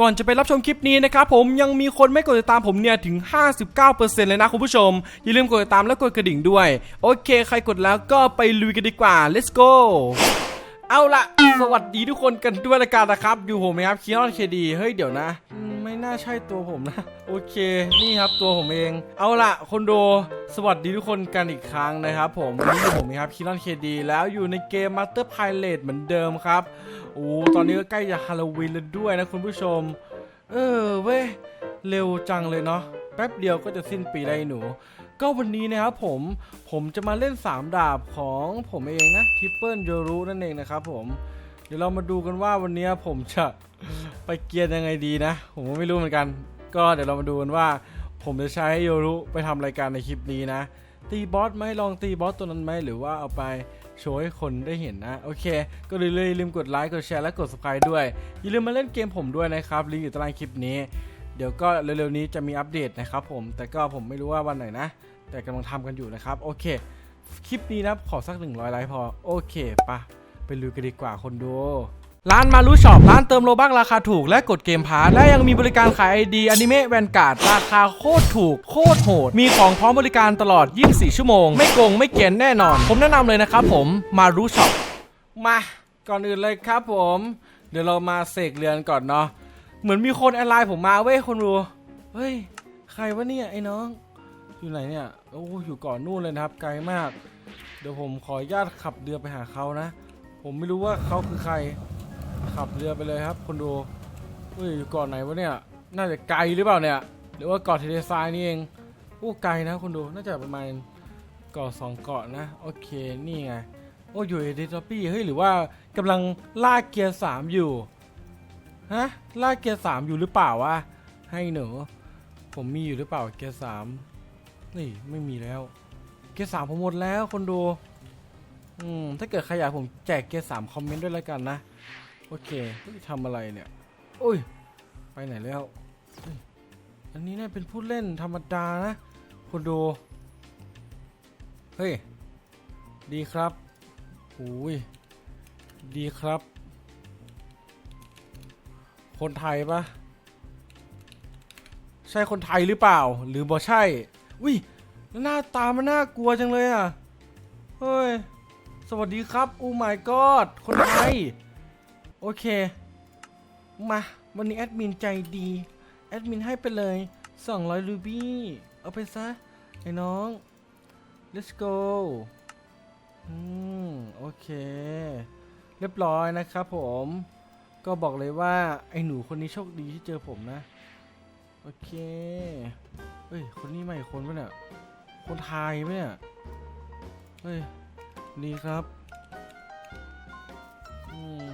ก่อนจะไปรับชมคลิปนี้นะครับผมยังมีคนไม่กดติดตามผมเนี่ยถึง 59%เลยนะคุณผู้ชม อย่าลืมกดติดตามและกดกระดิ่งด้วย โอเค ใครกดแล้วก็ไปลุยกันดีกว่า let's go เอาละสวัสดีทุกคนกันด้วยละกันนะครับ อยู่ผมนะครับคีออนเคดีเฮ้ยเดี๋ยวนะ ไม่น่าใช่ตัวผมนะ โอเคนี่ครับตัวผมเอง เอาละคนโดสวัสดีทุกคนกันอีกครั้งนะครับ ผมวันนี้อยู่ผมนะครับคีออนเคดีแล้วอยู่ในเกม Master Pilot เหมือนเดิมครับโอ้ตอนนี้ก็ใกล้จะฮาโลวีนแล้วด้วยนะคุณผู้ชม เออเว้ยเร็วจังเลยเนาะแป๊บเดียวก็จะสิ้นปีได้หนู ก็วันนี้นะครับผมผมจะมาเล่น 3 ดาบของผมเองนะทิปเปิลโยรุนั่นเองนะครับผมเดี๋ยวเรามาดูกันว่าวันนี้ผมจะไปเกียร์ยังไงดีนะ ผมก็ไม่รู้เหมือนกัน ก็เดี๋ยวเรามาดูกันว่า ผมจะใช้โยรุไปทำรายการในคลิปนี้นะ ตีบอสไหมลองตีบอสตัวนั้นไหมหรือว่าเอาไปโชว์ให้คนได้เห็นนะ โอเค ก็เลยเลยลืมกดไลค์กดแชร์และกด subscribe ด้วยอย่าลืมมาเล่นเกมผมด้วยนะครับลิงก์อยู่ใต้คลิปนี้ เดี๋ยวก็เร็วๆนี้จะมีอัปเดตนะครับผมแต่ก็ผมไม่รู้ว่าวันไหนนะ แต่กำลังทำกันอยู่นะครับ โอเค คลิปนี้นะขอสัก 100 ไลค์พอ โอเคปะไปลุยกันดีกว่าคนดูร้านมารุช็อปร้านเติมโลบักราคาถูกและกดเกมพาร์และยังมีบริการขายไอดีอนิเมะแวนการ์ดราคาโคตรถูก โคตรโหด มีของพร้อมบริการตลอด 24 ชั่วโมง ไม่โกงไม่เกียนแน่นอน ผมแนะนำเลยนะครับผมมารุช็อปมา ก่อนอื่นเลยครับผม เดี๋ยวเรามาเสกเรือนก่อนเนาะ เหมือนมีคนแอดไลน์ผมมาเว้ยคนดูเฮ้ย ใครวะเนี่ยไอ้น้อง อยู่ไหนเนี่ย โอ้ อยู่ก่อนนู่นเลยนะครับ ไกลมาก เดี๋ยวผมขออนุญาตขับเรือไปหาเขานะ ผมไม่รู้ว่าเขาคือใคร ขับเรือไปเลยครับ คนดู เฮ้ย อยู่เกาะไหนวะเนี่ย น่าจะไกลหรือเปล่าเนี่ย หรือว่าเกาะเทเลซายนี่เอง โอ้ ไกลนะคนดู น่าจะประมาณเกาะสองเกาะนะ โอเค นี่ไง โอ้ อยู่เอเดนทอปี้ เฮ้ย หรือว่ากำลังลากเกียร์สามอยู่ ฮะลากเกียร์สามอยู่หรือเปล่าวะ ให้หนูผมมีอยู่หรือเปล่าเกียร์สามนี่ไม่มีแล้ว เกียร์สามผมหมดแล้วคนดู อืม ถ้าเกิดใครอยากผมแจกเกียร์สามคอมเมนต์ด้วยแล้วกันนะ โอเคเฮ้ยทำอะไรเนี่ยโอ้ย ไปไหนแล้ว อันนี้เนี่ยเป็นผู้เล่นธรรมดานะ คนดู เฮ้ย ดีครับโอ้ย ดีครับ คนไทยปะใช่คนไทยหรือเปล่า หรือบ่ใช่วิหน้าตามันน่ากลัวจังเลยอะ เฮ้ย สวัสดีครับ โอ้ my god คนไทย โอเค มา วันนี้แอดมินใจดี แอดมินให้ไปเลย 200รูบี้ เอาไปซะ ไอ้น้อง let's go อืม โอเค เรียบร้อยนะครับผม ก็บอกเลยว่าไอ้หนูคนนี้โชคดีที่เจอผมนะ โอเค เฮ้ย คนนี้ใหม่คนปะเนี่ย คนไทยปะเนี่ย เฮ้ย ดีครับอืม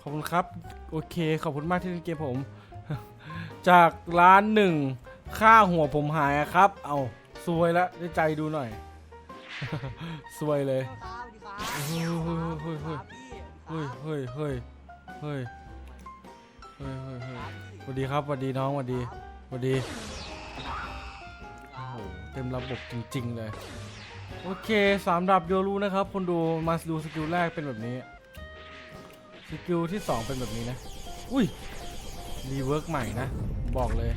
ขอบคุณครับ โอเค ขอบคุณมากที่เล่นเกมผม จากร้านหนึ่ง ค่าหัวผมหายอะครับ เอาซวยละได้ใจดูหน่อย ซวยเลย ครับสวัสดีครับเฮ้ยเฮ้ยเฮ้ยเฮ้ยเฮ้ยเฮ้ย เฮ้ย เฮ้ยเฮ้ยเฮ้ยสวัสดีครับสวัสดีน้องสวัสดีสวัสดี โอ้โห เต็มระบบจริง ๆ เลย โอเคสามดับโยรูนะครับ คนดูมาดูสกิลแรกเป็นแบบนี้ สกิลที่2เป็นแบบนี้นะ อุ้ย รีเวิร์กใหม่นะ บอกเลย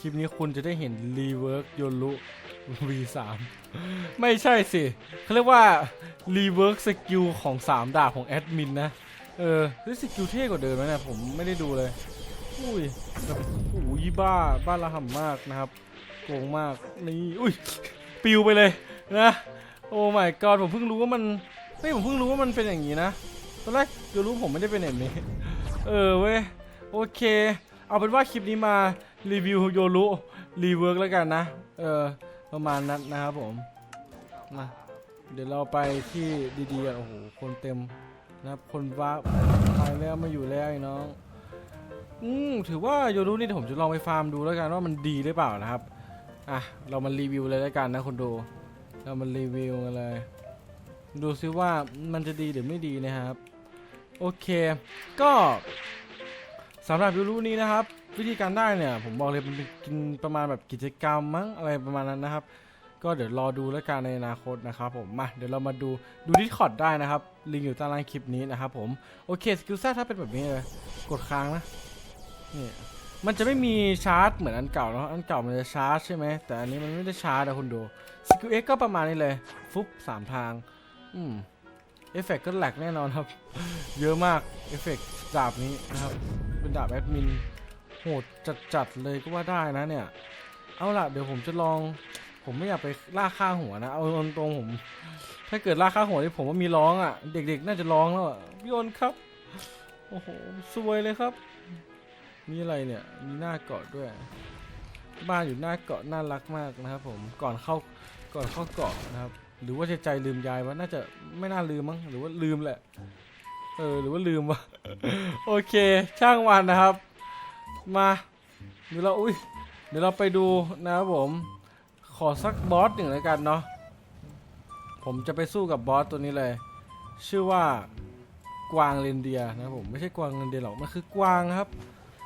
คลิปนี้คุณจะได้เห็นรีเวิร์กโยรุ V3 ไม่ใช่สิเขาเรียกว่ารีเวิร์กสกิลของ 3 ดาบของแอดมินนะ เออเฮ้ยสกิลเท่กว่าเดิมนะเนี่ยผมไม่ได้ดูเลย อุ้ยแบบอุ้ยบ้า บ้านระห่ำมากนะครับ โกงมาก นี่ อุ้ย ปิวไปเลยนะ โอ้ my god ผมเพิ่งรู้ว่ามัน เฮ้ย ผมเพิ่งรู้ว่ามันเป็นอย่างนี้นะ ตอนแรกโยรู้ผมไม่ได้เป็นแบบนี้ เออเว้ย โอเค เอาเป็นว่าคลิปนี้มารีวิวโยรุรีเวิร์กแล้วกันนะ เออ ประมาณนั้นนะครับผม มา เดี๋ยวเราไปที่ดีๆกันโอ้โห คนเต็ม นะครับคนว้าไปแล้วมาอยู่แล้วไอ้น้อง อืมถือว่าโยรุนี่ผมจะลองไปฟาร์มดูแล้วกันว่ามันดีหรือเปล่านะครับ อะ เรามารีวิวเลยแล้วกันนะคนดูเรามารีวิวกันเลย ดูซิว่ามันจะดีหรือไม่ดีนะครับ โอเค ก็สำหรับยูรูนี้นะครับ วิธีการได้เนี่ย ผมบอกเลยมันเป็นกินประมาณแบบกิจกรรมมั้งอะไรประมาณนั้นนะครับ ก็เดี๋ยวรอดูแล้วกันในอนาคตนะครับผมมาเดี๋ยวเรามาดูดูดิสคอร์ดได้นะครับลิงก์อยู่ใต้ล่างคลิปนี้นะครับผมโอเคสกิลซ่าถ้าเป็นแบบนี้เลยกดค้างนะนี่มันจะไม่มีชาร์จเหมือนอันเก่าเนาะอันเก่ามันจะชาร์จใช่ไหมแต่อันนี้มันไม่ได้ชาร์จนะคุณดูสกิลเอ็กก็ประมาณนี้เลยฟุบสามทางอืมเอฟเฟกก็แหลกแน่นอนครับ เยอะมากเอฟเฟกดาบนี้นะครับเป็นดาบแอดมินโหดจัดๆเลยก็ว่าได้นะเนี่ย เอาล่ะเดี๋ยวผมจะลอง ผมไม่อยากไปล่าค่าหัวนะ เอาตรงๆผม ถ้าเกิดล่าค่าหัวนี่ผมว่ามีร้องอะ เด็กๆ น่าจะร้องแล้วอะพี่โอนครับ โอ้โหสวยเลยครับ มีอะไรเนี่ย มีหน้าเกาะด้วย บ้านอยู่หน้าเกาะน่ารักมากนะครับ ผม ก่อนเข้า ก่อนเข้าเกาะนะครับ หรือว่าจะใจลืมยายวะ น่าจะไม่น่าลืมมั้ง หรือว่าลืมแหละ เออ หรือว่าลืมวะ โอเค ช่างวันนะครับ มา เดี๋ยวเรา อุ้ย เดี๋ยวเราไปดูนะครับผม ขอสักบอสหนึ่งแล้วกันเนาะ ผมจะไปสู้กับบอสตัวนี้เลย ชื่อว่ากวางเรนเดียนะผมไม่ใช่กวางเรนเดียหรอกมันคือกวางครับ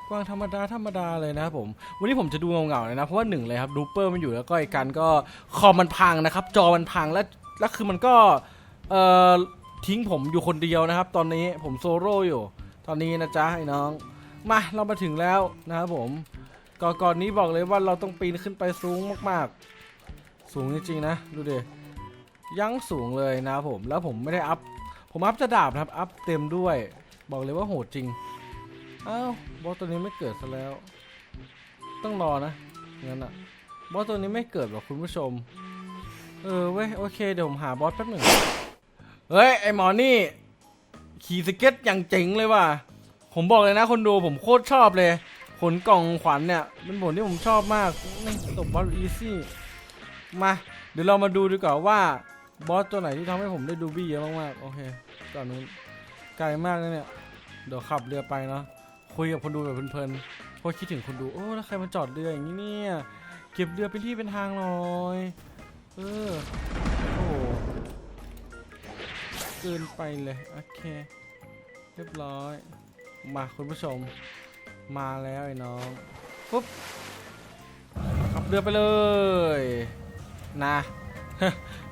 กวางธรรมดาธรรมดาเลยนะผมวันนี้ผมจะดูเงาๆเลยนะเพราะว่าหนึ่งเลยครับดูเปอร์มันอยู่แล้วก็อีกกันก็คอมมันพังนะครับ จอมันพังแล้วแล้วคือมันก็เอ่อทิ้งผมอยู่คนเดียวนะครับ ตอนนี้ผมโซโล่อยู่ ตอนนี้นะจ๊ะไอ้น้องมาเรามาถึงแล้วนะครับผมก่อนก่อนนี้บอกเลยว่าเราต้องปีนขึ้นไปสูงมากๆ สูงจริงๆนะ ดูดิยั้งสูงเลยนะผมแล้วผมไม่ได้อัพ ผมอัพจะดาบนะครับอัพเต็มด้วย บอกเลยว่าโหดจริงอ้าวบอสตัวนี้ไม่เกิดซะแล้ว ต้องรอนะงั้นอะบอสตัวนี้ไม่เกิดหรอกคุณผู้ชม เออเว้ยโอเคเดี๋ยวผมหาบอสแป๊บหนึ่งเฮ้ยไอหมอนี่ ขี่สเก็ตอย่างเจ๋งเลยว่ะผมบอกเลยนะ คนดูผมโคตรชอบเลย ผลกล่องขวัญเนี่ยเป็นผลที่ผมชอบมากตบบอสอีซี่ มา เดี๋ยวเรามาดูดีกว่าว่าบอสตัวไหนที่ทำให้ผมได้ดูบี้เยอะมากๆ โอเคตอนนู้นไกลมากนะเนี่ย เดี๋ยวขับเรือไปเนาะ คุยกับคนดูแบบเพลินๆเพราะคิดถึงคนดู โอ้แล้วใครมาจอดเรืออย่างนี้เนี่ย เก็บเรือเป็นที่เป็นทางหน่อย เออ โอ้โหเกินไปเลย โอเค เรียบร้อย มาคุณผู้ชม มาแล้วไอ้น้อง ปุ๊บขับเรือไปเลย นะ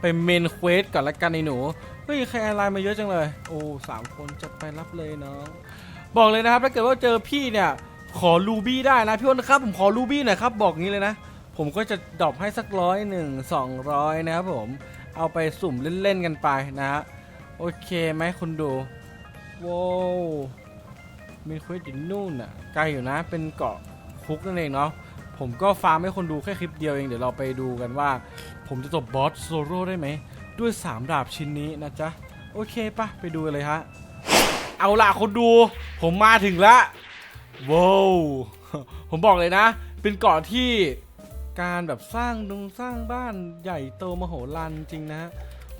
ไปเมนเควสก่อนละกันไอ้หนู เฮ้ยใครอะไรมาเยอะจังเลย โอ้สามคนจะไปรับเลยน้องบอกเลยนะครับถ้าเกิดว่าเจอพี่เนี่ยขอลูบี้ได้นะพี่อ้นครับผมขอลูบี้หน่อยครับบอกงี้เลยนะ ผมก็จะดรอปให้สักร้อยหนึ่งสองร้อยนะครับผมเอาไปสุ่มเล่นๆกันไปนะฮะโอเคไหมคุณดูว้าวมีเควสอยู่นู่นอะไกลอยู่นะเป็นเกาะคุกนั่นเองเนาะ ผมก็ฟาร์มให้คนดูแค่คลิปเดียวเอง เดี๋ยวเราไปดูกันว่า ผมจะจบบอสโซโล่ได้ไหม ด้วย 3 ดาบชิ้นนี้นะจ๊ะ โอเคปะไปดูกันเลยฮะ เอาล่ะคนดู ผมมาถึงแล้วว้าวผมบอกเลยนะ เป็นเกาะที่การแบบสร้างดงสร้างบ้านใหญ่โตมโหฬารจริงนะฮะ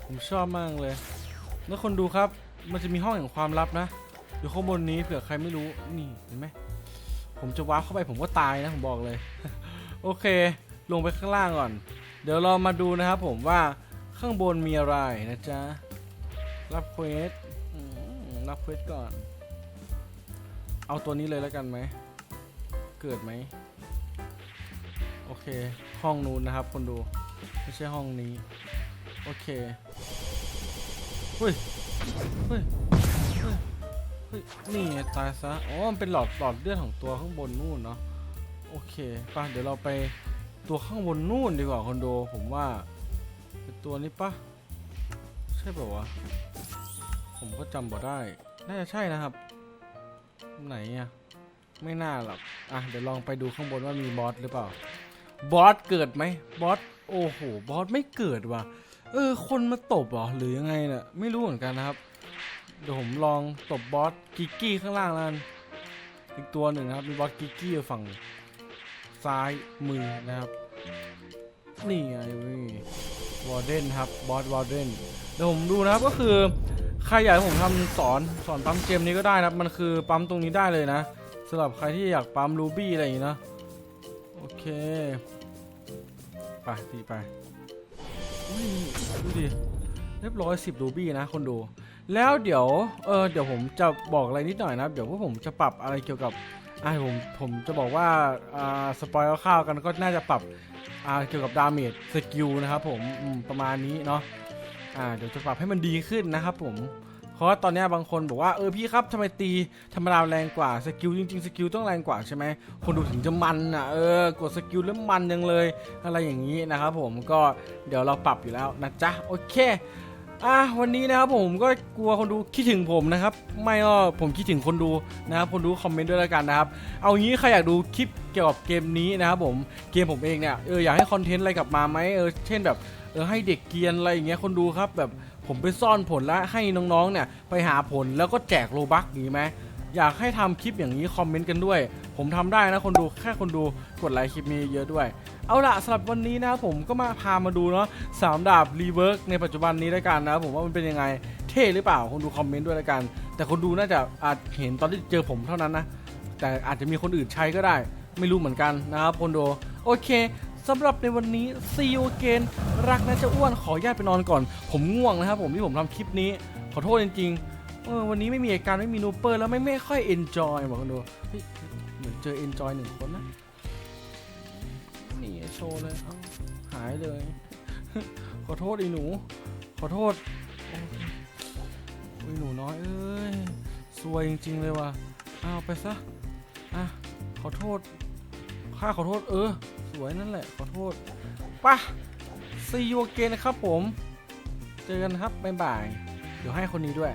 ผมชอบมากเลย แล้วคนดูครับ มันจะมีห้องแห่งความลับนะ อยู่ข้างบนนี้เผื่อใครไม่รู้ นี่เห็นไหม ผมจะวาร์ปเข้าไปผมก็ตายนะผมบอกเลย โอเค ลงไปข้างล่างก่อน เดี๋ยวเรามาดูนะครับผมว่าข้างบนมีอะไรนะจ๊ะ รับเควสอืมรับเควสก่อน เอาตัวนี้เลยแล้วกันไหม เกิดไหม โอเค ห้องนู้นนะครับคนดู ไม่ใช่ห้องนี้ โอเค เฮ้ย เฮ้ยเฮ้ย เฮ้ยนี่ไงตายซะอ๋อมันเป็นหลอดหลอดเลือดของตัวข้างบนนู่นเนาะโอเคไป่ะเดี๋ยวเราไปตัวข้างบนนู่นดีกว่าคอนโดผมว่าเป็นตัวนี้ปะใช่ป่าวะผมก็จำบ่ได้ น่าจะใช่นะครับ ไหนอะไม่น่าหรอกอะเดี๋ยวลองไปดูข้างบนว่ามีบอสหรือเปล่า บอสเกิดไหมบอสโอ้โหบอสไม่เกิดว่ะเออ คนมาตบเหรอหรือยังไงเนี่ยไม่รู้เหมือนกันนะครับ เดี๋ยวผมลองตบบอสกิกกี้ข้างล่างแล้วกันอีกตัวหนึ่งครับมีบอสกิกกี้อยู่ฝั่งซ้ายมือนะครับ นี่ไงว้ยวอร์เดนครับบอสวอร์เดนเดี๋ยวผมดูนะครับก็คือใครอยากให้ผมทำสอนสอนปั๊มเกมนี้ก็ได้นะครับมันคือปั๊มตรงนี้ได้เลยนะสำหรับใครที่อยากปั๊มรูบี้อะไรอย่างงี้นะโอเคไปตีไปดูดิเรียบร้อย10รูบี้นะคนดู แล้วเดี๋ยว เออ เดี๋ยวผมจะบอกอะไรนิดหน่อยนะครับ เดี๋ยวพวกผมจะปรับอะไรเกี่ยวกับอ่าผม ผมจะบอกว่า อ่า สปอยล์คร่าวกันก็น่าจะปรับ อ่า เกี่ยวกับดาเมจสกิลนะครับผมประมาณนี้เนาะ อ่า เดี๋ยวจะปรับให้มันดีขึ้นนะครับผม เพราะว่าตอนนี้บางคนบอกว่า เออพี่ครับทำไมตีธรรมดาแรงกว่า สกิลจริงๆ สกิลต้องแรงกว่าใช่ไหม คนดูถึงจะมันอะ เออ กดสกิลแล้วมันยังเลย อะไรอย่างนี้นะครับผม ก็เดี๋ยวเราปรับอยู่แล้วนะจ๊ะ โอเค อะวันนี้นะครับผมก็กลัวคนดูคิดถึงผมนะครับ ไม่ก็ผมคิดถึงคนดูนะครับคนดูคอมเมนต์ด้วยแล้วกันนะครับ เอางี้ใครอยากดูคลิปเกี่ยวกับเกมนี้นะครับผมเกมผมเองเนี่ยเอออยากให้คอนเทนต์อะไรกลับมาไหมเออเช่นแบบเออให้เด็กเกียนอะไรอย่างเงี้ยคนดูครับแบบผมไปซ่อนผลแล้วให้น้องๆเนี่ยไปหาผลแล้วก็แจกโลบักดีไหมอยากให้ทำคลิปอย่างนี้คอมเมนต์กันด้วย ผมทำได้นะคนดูแค่คนดูกดไลค์คลิปนี้เยอะด้วย เอาล่ะสำหรับวันนี้นะครับผมก็มาพามาดูเนาะสามดาบรีเวิร์กในปัจจุบันนี้แล้วกันนะครับผมว่ามันเป็นยังไงเท่หรือเปล่าคนดูคอมเมนต์ด้วยแล้วกัน แต่คนดูน่าจะอาจเห็นตอนที่เจอผมเท่านั้นนะ แต่อาจจะมีคนอื่นใช้ก็ได้ ไม่รู้เหมือนกันนะครับคนดูโอเคสำหรับในวันนี้ซีโอเกนรักนะจะอ้วนขอญาตไปนอนก่อน ผมง่วงนะครับผมที่ผมทำคลิปนี้ ขอโทษจริงๆเออวันนี้ไม่มีเหตุการณ์ไม่มีนูเปอร์แล้วไม่ไม่ค่อยเอนจอยบอกคนดูเหมือนเจอเอนจอยหนึ่งคนนะ ชว์เลยเอาหายเลย ขอโทษอ้หนู ขอโทษอ้ยหนูน้อยเอ้ยซวยจริง ๆ เลยว่ะเอาไปซะอะขอโทษข้าขอโทษเออ สวยนั่นแหละ ขอโทษป่ะซีโอเกนนะครับผม เจอกันครับบ๊ายบาย เดี๋ยวให้คนนี้ด้วย